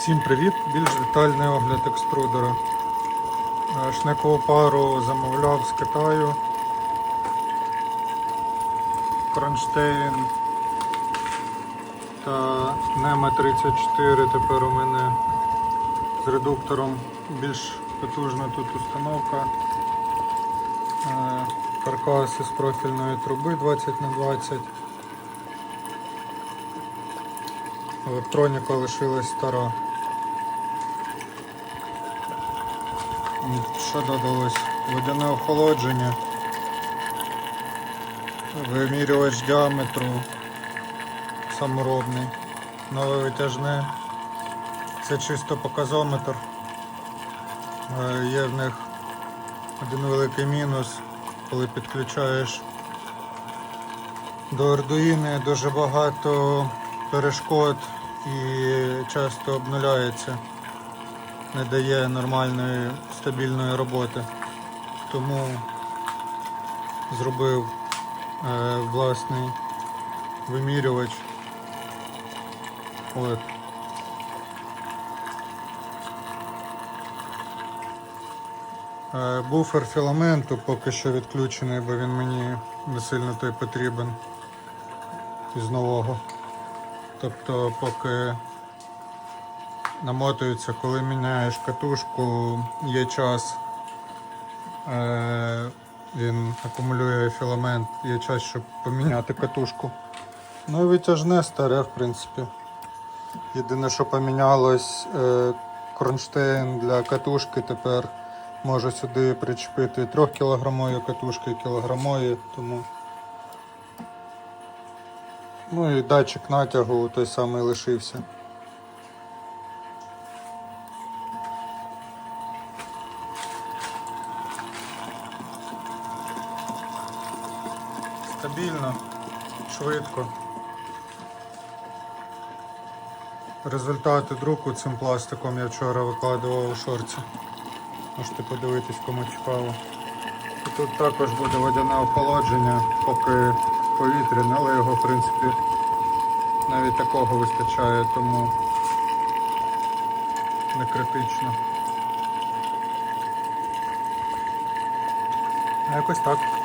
Всім привіт! Більш детальний огляд екструдера. Е, Шнекову пару замовляв з Китаю. Кронштейн та Нема 34 тепер у мене з редуктором більш потужна тут установка. Е, Каркас із профільної труби 20 на 20 Електроніка лишилась стара. Що додалось? Водяне охолодження, вимірювач діаметру саморобний, нове витяжне. Це чисто показометр. Е, Є в них один великий мінус, коли підключаєш до Arduino дуже багато перешкод і часто обнуляється, не дає нормальної стабільної роботи. Тому зробив е, власний вимірювач. От. Е, Буфер філаменту поки що відключений, бо він мені не сильно той потрібен із нового. Тобто поки намотується, коли міняєш катушку, є час, е, він акумулює філамент, є час, щоб поміняти катушку. Ну і витяжне старе, в принципі. Єдине, що помінялось, е, кронштейн для катушки тепер можу сюди причепити 3 кілограмові катушки, кілограмові, тому. Ну і датчик натягу той самий лишився. Стабільно, швидко. Результати друку цим пластиком я вчора викладував у шорці. Можете подивитись, кому цікаво. Тут також буде водяне охолодження, поки повітряне, але його в принципі навіть такого вистачає, тому не критично. Якось так.